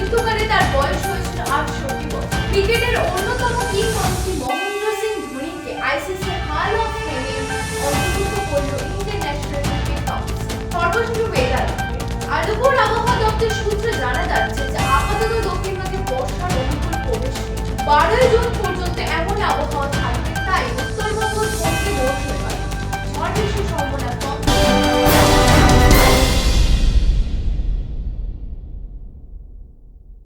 মৃত্যুকালে তার বয়স হয়েছিল আটষট্টি বছর। ক্রিকেটের অন্যতম কিংবদন্তি মহেন্দ্র সিং ধোনিকে আইসিসি হাল অফ ফেমে অন্তর্ভুক্ত করল ক্রিকেট কাউন্সিল। আবহাওয়া দপ্তর সূত্রে জানা যাচ্ছে যে আপাতত দক্ষিণবঙ্গে বর্ষার অনুকূল প্রবেশ বারোই জুন পর্যন্ত এমন আবহাওয়া থাকবে, তাই